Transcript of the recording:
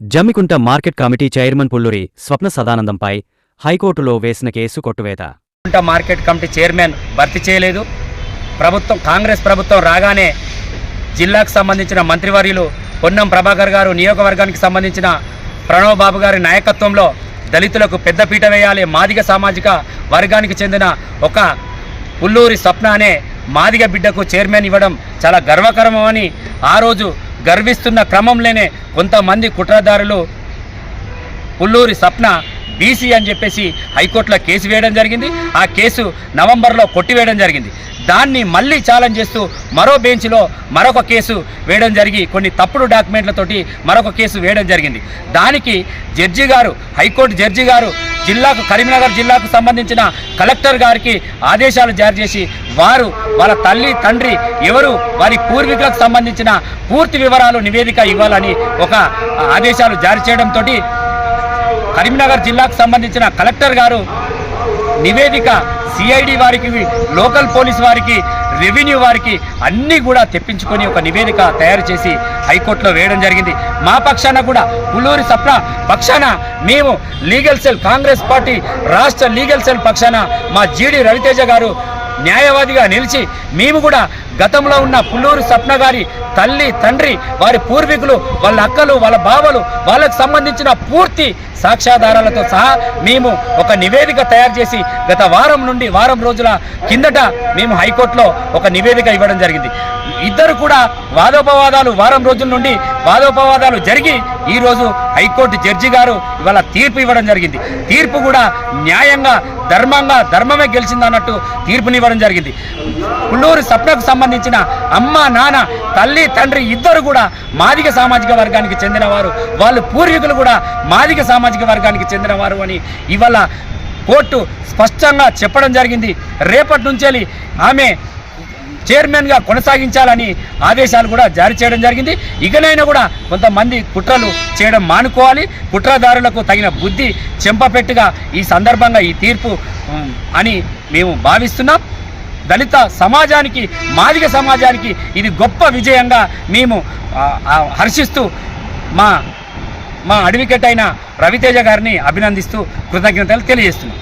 Jammikunta market committee chairman Pulluri Swapna సదానందంపై హైకోర్టులో వేసిన case కొట్టువేత. మార్కెట్ కమిటీ చైర్మన్ భర్తీ చేయలేదు. ప్రభుత్వం కాంగ్రెస్ ప్రభుత్వం రాగానే జిల్లాకు సంబంధించిన మంత్రివర్యులు పొన్నం ప్రభాకర్ గారు నియోజకవర్గానికి సంబంధించిన ప్రణవ్ బాబు గారి నాయకత్వంలో దళితులకు పెద్దపీట వేయాలి. మాదిగ సామాజిక వర్గానికి చెందిన ఒక పుల్లూరి స్వప్న అనే మాదిగ బిడ్డకు చైర్మన్ ఇవ్వడం చాలా గర్వకరమని ఆ రోజు గర్విస్తున్న క్రమంలోనే కొంతమంది కుట్రదారులు పుల్లూరి సప్న బీసీ అని చెప్పేసి హైకోర్టులో కేసు వేయడం జరిగింది. ఆ కేసు నవంబర్లో కొట్టివేయడం జరిగింది. దాన్ని మళ్ళీ ఛాలెంజ్ చేస్తూ మరో బెంచ్లో మరొక కేసు వేయడం జరిగి కొన్ని తప్పుడు డాక్యుమెంట్లతోటి మరొక కేసు వేయడం జరిగింది. దానికి జడ్జి గారు హైకోర్టు జడ్జి గారు జిల్లాకు కరీంనగర్ జిల్లాకు సంబంధించిన కలెక్టర్ గారికి ఆదేశాలు జారీ చేసి వారు వాళ్ళ తల్లి తండ్రి ఎవరు వారి పూర్వీకులకు సంబంధించిన పూర్తి వివరాలు నివేదిక ఇవ్వాలని ఒక ఆదేశాలు జారీ చేయడంతో కరీంనగర్ జిల్లాకు సంబంధించిన కలెక్టర్ గారు నివేదిక సిఐడి వారికి లోకల్ పోలీస్ వారికి రెవెన్యూ వారికి అన్నీ కూడా తెప్పించుకొని ఒక నివేదిక తయారు చేసి హైకోర్టులో వేయడం జరిగింది. మా పక్షాన కూడా పులూరి సప్న పక్షాన మేము లీగల్ సెల్ కాంగ్రెస్ పార్టీ రాష్ట్ర లీగల్ సెల్ పక్షాన మా జీడి రవితేజ గారు న్యాయవాదిగా నిలిచి మేము కూడా గతంలో ఉన్న పుల్లూరు స్వప్న గారి తల్లి తండ్రి వారి పూర్వీకులు వాళ్ళ అక్కలు వాళ్ళ బావలు వాళ్ళకు సంబంధించిన పూర్తి సాక్ష్యాధారాలతో సహా మేము ఒక నివేదిక తయారు చేసి గత వారం నుండి వారం రోజుల కిందట మేము హైకోర్టులో ఒక నివేదిక ఇవ్వడం జరిగింది. ఇద్దరు కూడా వాదోపవాదాలు వారం రోజుల నుండి వాదోపవాదాలు జరిగి ఈరోజు హైకోర్టు జడ్జి గారు ఇవాళ తీర్పు ఇవ్వడం జరిగింది. తీర్పు కూడా న్యాయంగా ధర్మంగా ధర్మమే గెలిచిందన్నట్టు తీర్పునివ్వడం జరిగింది. కుళ్ళూరు సప్నకు సంబంధించిన అమ్మ నాన్న తల్లి తండ్రి ఇద్దరు కూడా మాదిగ సామాజిక వర్గానికి చెందినవారు. వాళ్ళు పూర్వీకులు కూడా మాదిగ సామాజిక వర్గానికి చెందినవారు అని ఇవాళ కోర్టు స్పష్టంగా చెప్పడం జరిగింది. రేపటి నుంచి ఆమె చైర్మన్గా కొనసాగించాలని ఆదేశాలు కూడా జారీ చేయడం జరిగింది. ఇకనైనా కూడా కొంతమంది కుట్రలు చేయడం మానుకోవాలి. కుట్రదారులకు తగిన బుద్ధి చెంపపెట్టుగా ఈ సందర్భంగా ఈ తీర్పు అని మేము భావిస్తున్నాం. దళిత సమాజానికి మాదిగ సమాజానికి ఇది గొప్ప విజయంగా మేము హర్షిస్తూ మా మా అడ్వకేట్ అయిన రవితేజ గారిని అభినందిస్తూ కృతజ్ఞతలు తెలియజేస్తున్నాం.